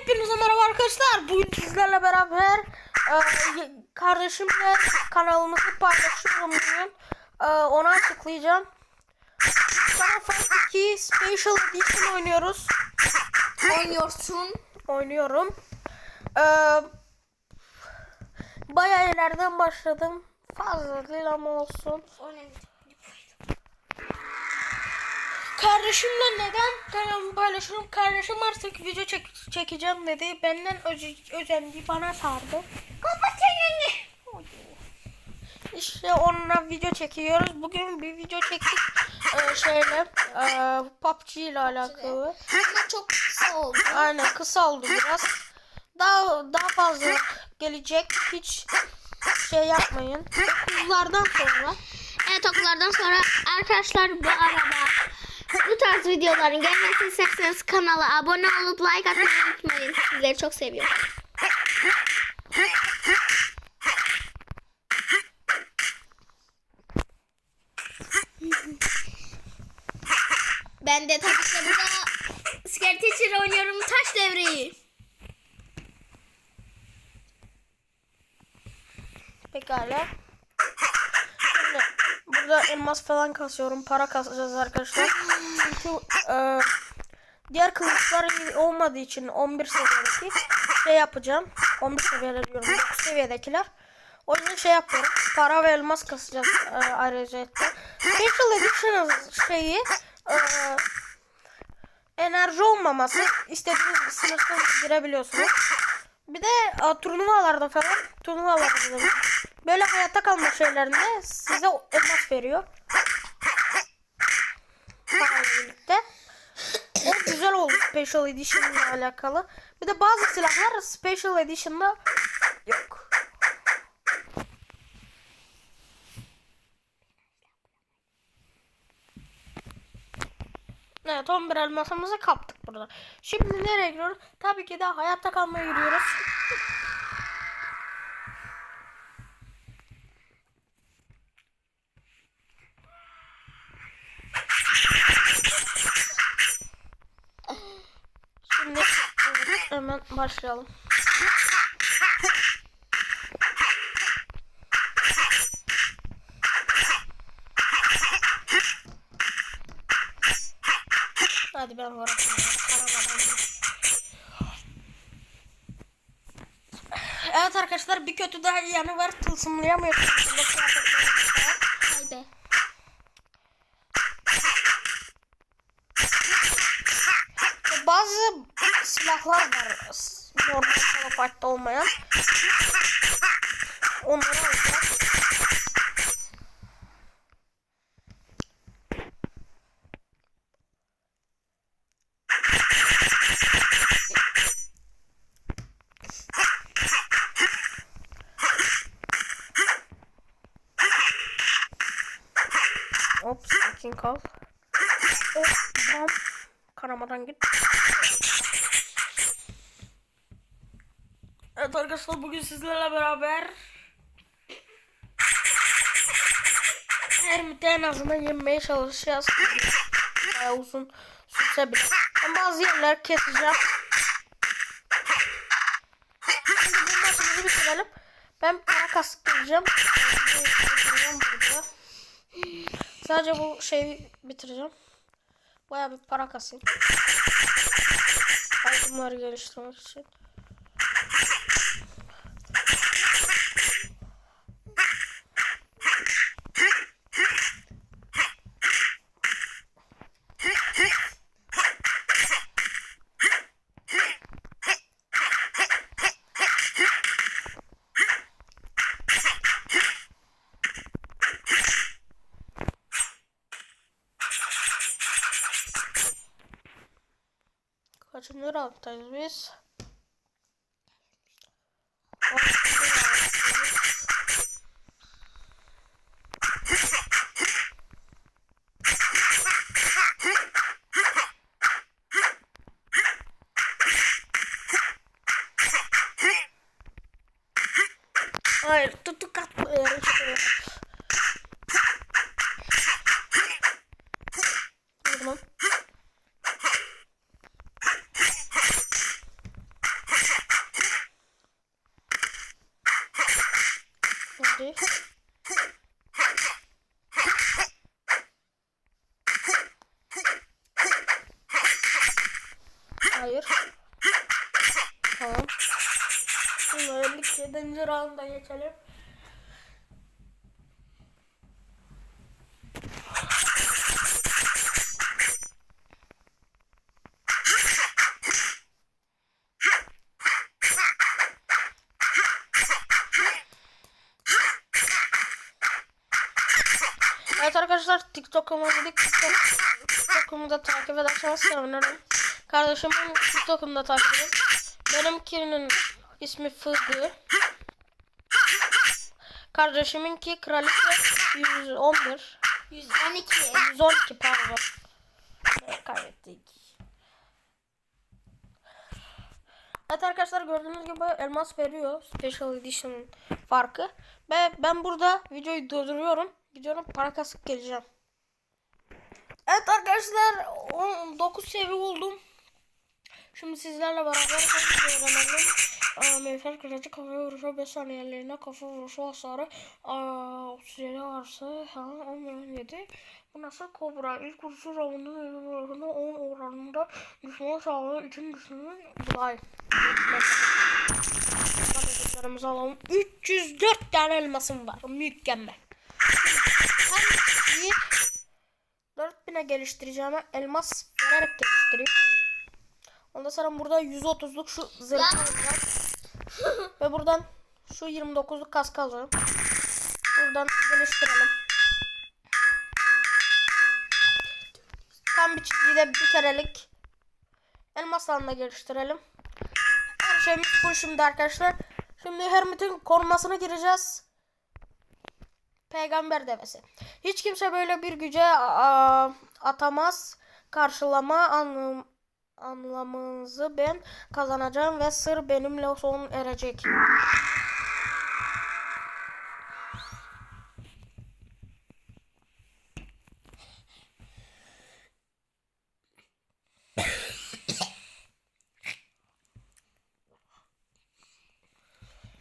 Hepinize merhaba arkadaşlar. Bugün sizlerle beraber e, kardeşimle kanalımızı paylaşıyorum bugün. E, onu açıklayacağım. Final Fight 2 Special Edition oynuyoruz. Oynuyorsun. Oynuyorum. E, bayağı ileriden başladım. Fazla değil ama olsun. Kardeşimle neden kanalımı paylaşıyorum? Kardeşim artık video çek çekeceğim dedi. Benden öze- özendi bana sardı. Kapat çeneni. İşte onunla video çekiyoruz. Bugün bir video çektik e, şeyle e, PUBG ile alakalı. Ama çok kısa oldu. Aynen kısa oldu biraz. Daha daha fazla gelecek. Hiç şey yapmayın. Okullardan sonra. Evet okullardan sonra arkadaşlar bu arada tarz videoların gelmesini isterseniz kanala abone olup like atmayı unutmayın. Sizleri çok seviyorum. Ben de tabii ki burada Scare Teacher oynuyorum. Taş devreyi. Pekala. Burada elmas falan kasıyorum. Para kasacağız arkadaşlar. Çünkü e, diğer kılıçlar olmadığı için 11 seviyedeki şey yapacağım. 11 seviyede diyorum. 9 seviyedekiler. O yüzden şey yapıyorum. Para ve elmas kasacağız e, ayrıca. Special Edition şeyi e, enerji olmaması istediğiniz bir sınırsız girebiliyorsunuz. Bir de a, turnuvalarda falan turnuvalarda da böyle hayatta kalma şeylerinde size elmas veriyor. Parayla birlikte. O güzel oldu Special Edition ile alakalı. Bir de bazı silahlar Special Edition'da yok. Evet 11 elmasımızı kaptık burada. Şimdi nereye gidiyoruz? Tabii ki de hayatta kalmaya gidiyoruz. Şimdi evet, hemen başlayalım. Hadi ben varım. Evet arkadaşlar bir kötü daha yanı var. Tılsımlayamıyorsunuz. burada kıyafetlerinizi falan. Vay be. Ve Bazı silahlar var. s- Normal Salafight'ta olmayan. Onları alacağız. Ops, sakin kal. Hop, bam. Kanamadan git. Evet arkadaşlar bugün sizlerle beraber Hermit'i en azından yenmeye çalışacağız. Bayağı uzun sürse bile. Ben bazı yerler keseceğim. Şimdi bu maçımızı bitirelim. Ben para kastıracağım. Sadece bu şeyi bitireceğim. Bayağı bir para kasayım. Itemları geliştirmek için. Kaçıncı rounddayız biz? ki. Hayır. Tamam. Şimdi bir şey denize round'a geçelim. Evet arkadaşlar TikTok'umu dedik. TikTok, TikTok'umu da takip ederseniz sevinirim. Kardeşimin TikTok'unu da takip edin. Benimkinin ismi Fıgı. Kardeşiminki Kraliçe 111. 112. 112 pardon. Kaybettik. Evet arkadaşlar gördüğünüz gibi elmas veriyor. Special Edition farkı. Ve ben burada videoyu durduruyorum. Gidiyorum para kasıp geleceğim. Evet arkadaşlar 9 seviye oldum. Şimdi sizlerle beraber öğrenelim. Aa, Meyfer kırıcı kafa vuruşu 5 saniyeliğine kafa vuruşu hasarı aa, 37 varsa ha, 17. Bu nasıl kobra? İlk vuruşu roundun 10 oranında düşman sağlığı için düşünün. Vay. Hareketlerimizi alalım. 304 tane elmasım var. Mükemmel. 4000'e geliştireceğime elmas vererek geliştireyim. Ondan sonra burada 130'luk şu zırhı alacağım. Ve buradan şu 29'luk kask alacağım. Buradan geliştirelim. Tam bir çizgide bir kerelik elmaslarını geliştirelim. Her şeyimiz full şimdi arkadaşlar. Şimdi Hermit'in korumasına gireceğiz. Peygamber devesi. Hiç kimse böyle bir güce atamaz. Karşılama anlam anlamınızı ben kazanacağım ve sır benimle son erecek.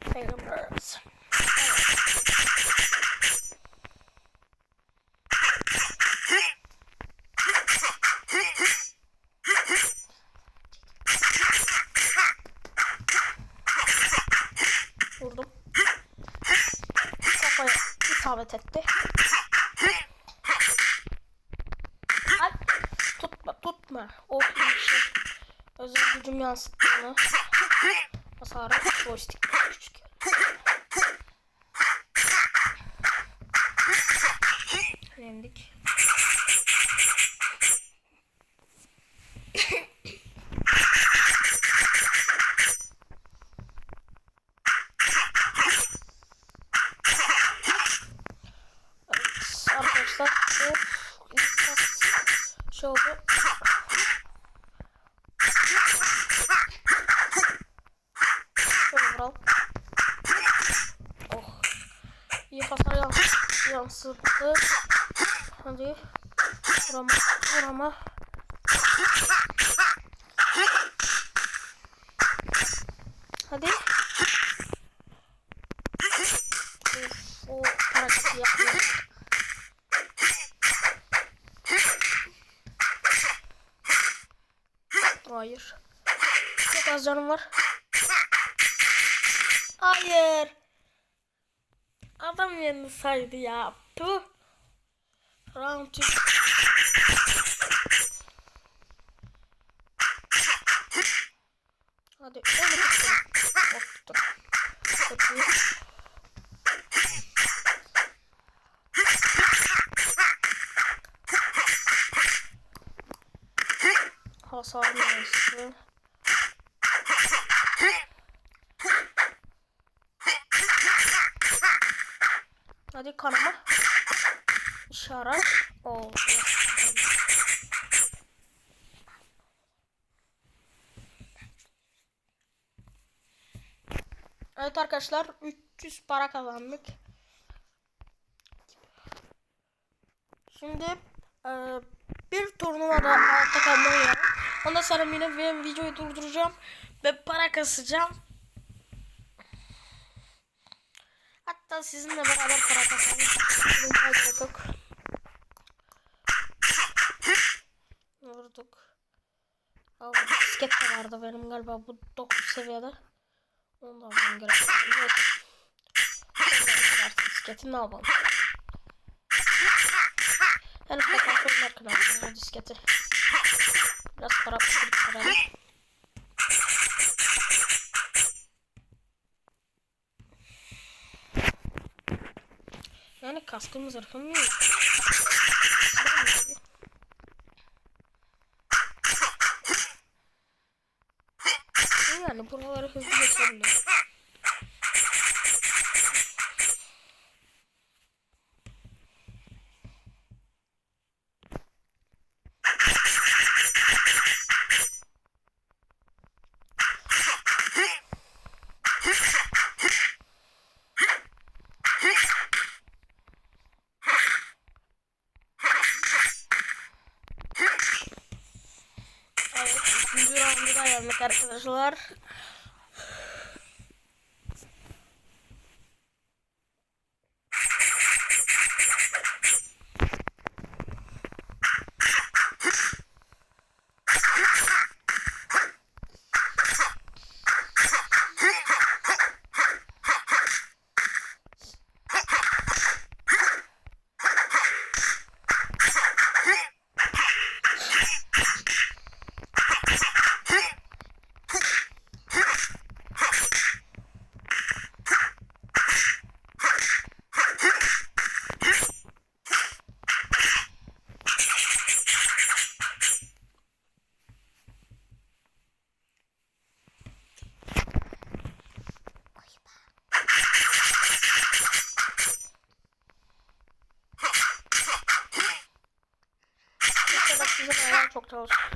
Peygambers. М'ясо. Зараз кості. Hadi. Of, o hareketi yapıyor. Hayır. Çok az canım var. Hayır. Adam yerini saydı ya. Tuh. Round 2. Hadi öyle tuttum. Hop tuttum. Çok iyi. Hasar neyse. Hadi kanama. İşaret oldu. Evet arkadaşlar 300 para kazandık. Şimdi e, bir turnuvada altta kalmayı. Ondan sonra yine ben videoyu durduracağım ve para kasacağım. Hatta sizinle beraber para kasalım. Vurduk. Vurduk. Abi bisiklet de vardı benim galiba bu 9 seviyede. Onu da almam gerekiyor. Evet. Bisikleti ne yapalım? Yani aldım o disketi. Biraz para biriktirelim. Yani kaskım zırhım yok. Yani buraları hızlı geçebiliyorum. Evet, ikinci roundu da geldik arkadaşlar. Bu kadar sizin ayağım çok çalışıyor.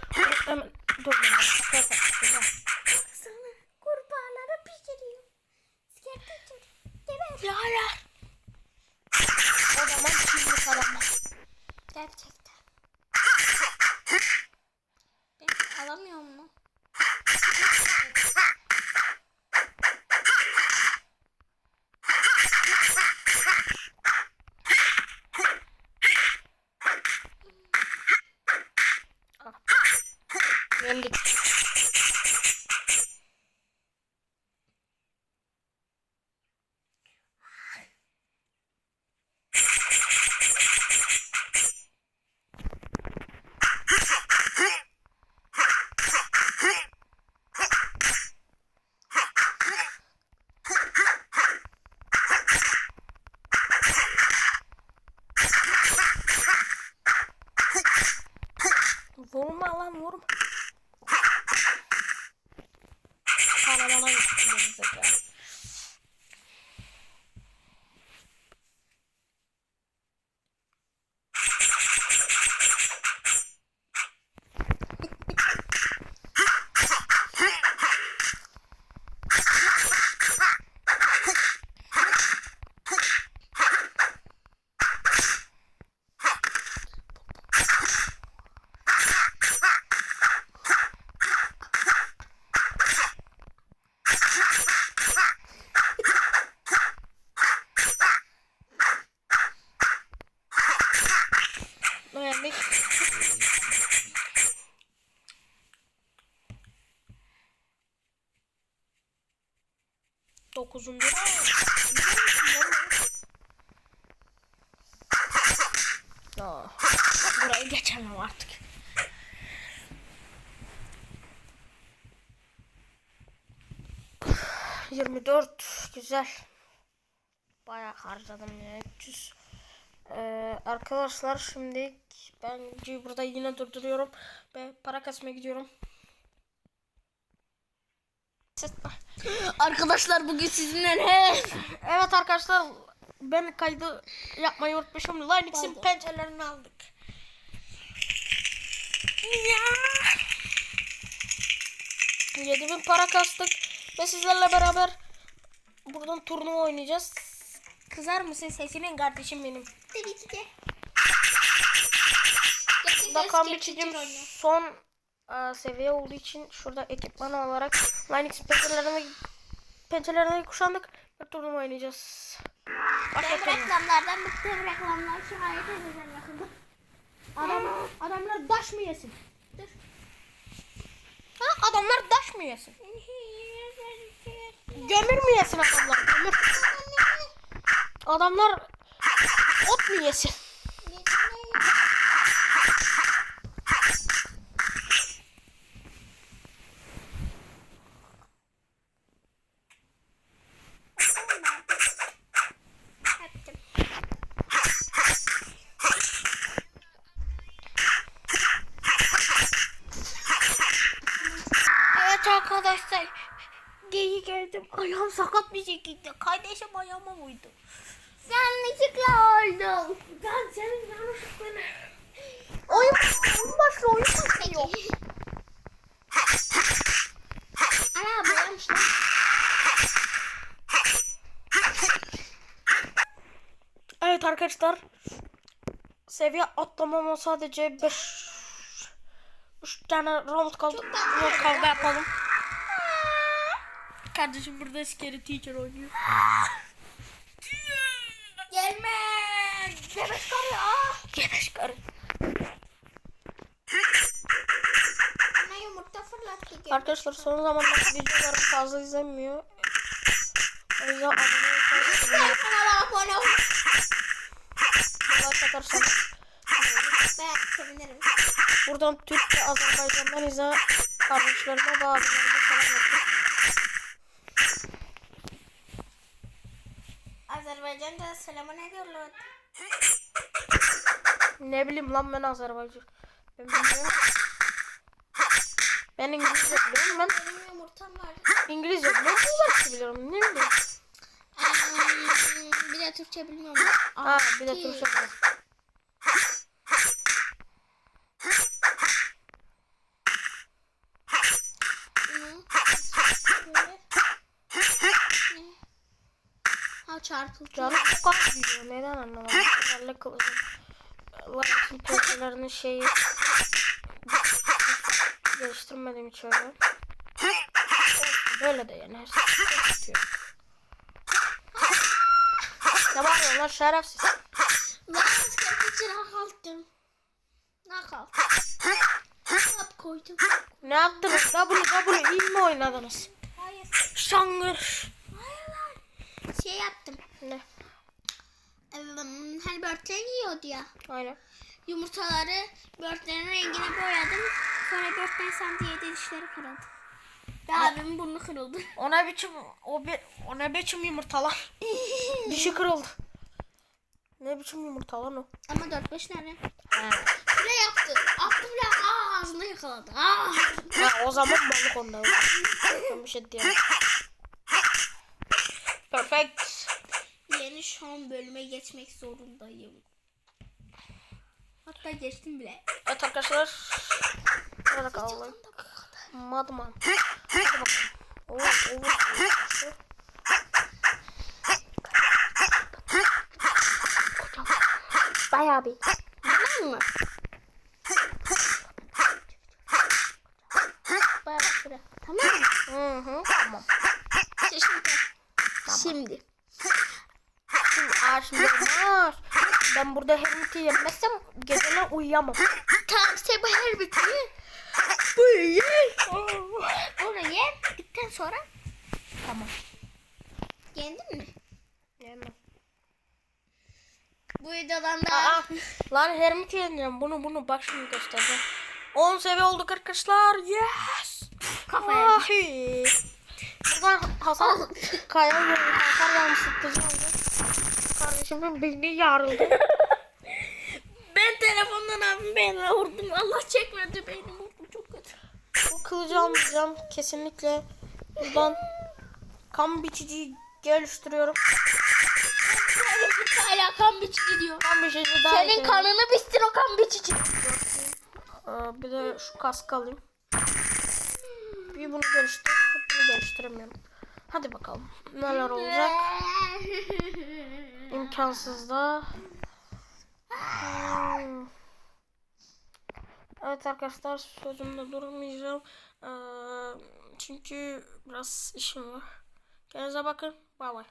Hemen durmayın. Perfect. Güzel. Sana kurbağaları pişiriyor. Skeletor. Geber. Ya ya. O zaman çizgi kalamam. Gerçekten. Ben alamıyor mu? Yendik. Vurma lan vurma. Kanalana gitti Dokuzuncu Aa, burayı geçemem artık. Yirmi dört güzel. Bayağı harcadım ya 300. Ee, arkadaşlar şimdi ben burada yine durduruyorum ve para kasmaya gidiyorum. Arkadaşlar bugün sizinle ne? Evet arkadaşlar ben kaydı yapmayı unutmuşum. Linux'in Oldu. pençelerini aldık. Ya. 7000 para kastık ve sizlerle beraber buradan turnuva oynayacağız. Kızar mısın sesinin kardeşim benim? Tabii ki de. Bakan biçicim son e, seviye olduğu için şurada ekipman olarak Linux pençelerini pençelerini kuşandık ve turnuva oynayacağız. Başlatalım. reklamlardan bıktım reklamlar şikayet edeceğim yakında. Adam, adamlar baş mı yesin? Dur. Ha, adamlar taş mı yesin? Gömür mü yesin adamlar? Gömür. Adamlar ot mu yesin? Yaptım. Evet arkadaşlar. Geldim. Ayağım sakat bir şekilde. Kardeşim ayağıma vurdu. Yanlışlıkla oldum. Ben senin yanlışlıkla Oyun, oyun başlıyor, oyun başlıyor. Ana boyamış lan. Evet arkadaşlar. Seviye atlamama sadece 5 3 tane round kaldı. Round kavga yapalım. Kardeşim burada scary teacher oynuyor. Gelme. Gebeş karı ya. Gebeş karı. Ana yumurta fırlattı. Gel. Arkadaşlar son zamanlarda videolarım fazla izlenmiyor. O yüzden abone olursanız Kanala abone ol. like atarsanız Ben sevinirim. buradan Türk ve Azerbaycan'dan izleyen kardeşlerime ve abilerime selam olsun. Azerbaycan'da selamun ediyorlar. Ne bileyim lan ben Azerbaycan. Ben bilmiyorum. Ben İngilizce biliyorum. Ben Benim yumurtam var. İngilizce biliyorum. Bulgarca biliyorum. Ne bileyim. Hmm, bir de Türkçe bilmiyorum. Ha bir de Türkçe biliyorum. Çarpıldı. Canım çok az gidiyor. Neden anlamadım. Herhalde kılıcım. Like'ın projelerinin şeyi geliştirmedim hiç öyle. Böyle de yani her şey. Ne bağırıyorsun lan şerefsiz. İçin kalktım. Ne kalktım? Hap koydum. Ne yaptınız? W W iyi mi oynadınız? Hayır. Şangır. Hayır lan. Şey yaptım. Ne? Hani börtlen yiyordu ya. Aynen. Yumurtaları börtlerin rengine boyadım. Sonra börtlen sandı yedi dişleri kırıldı. Ve abimin burnu kırıldı. O ne biçim o bir o ne biçim yumurtalar? Dişi kırıldı. Ne biçim yumurta lan o? Ama 4-5 tane. He. Bile yaptı. Attı bile Aa, ağzına yakaladı. Aa. Ha, o zaman balık onda. Ben bir şey diyemem. Perfect. Yeni son bölüme geçmek zorundayım. Hatta geçtim bile. Evet arkadaşlar. Nerede kaldı? Madman. Hadi bakalım. Oo, oo. Bayağı bir. Tamam mı? Bayağı bir süre. Tamam mı? Hı hı tamam. Şimdi. Şimdi. Şimdi şimdi olmaz. Ben burada hermiti yemezsem geceler uyuyamam. Tamam sabah her bitimi. Buyur. Onu ye. Gittikten sonra Tamam. yendin mi? Yemem. Bu videodan da Aa, lan hermit yeneceğim. Bunu bunu bak şimdi göstereceğim. 10 seviye olduk arkadaşlar. Yes. Kafaya. Buradan Hasan Kaya Hasan yansıtıcı Kardeşimin beyni yarıldı. ben telefondan abim beynine vurdum. Allah çekmedi beynim vurdu çok kötü. Bu kılıcı almayacağım. Kesinlikle buradan kan biçici geliştiriyorum. Hala kan biçici diyor. Kan biçici daha iyi. Senin kanını biçsin o kan biçici. Ee, bir de şu kask alayım. Bir bunu geliştir. Bunu geliştiremiyorum. Hadi bakalım. Neler olacak? İmkansız da. Hmm. Evet arkadaşlar sözümde durmayacağım. Ee, çünkü biraz işim var. Kendinize bakın. Bay bay.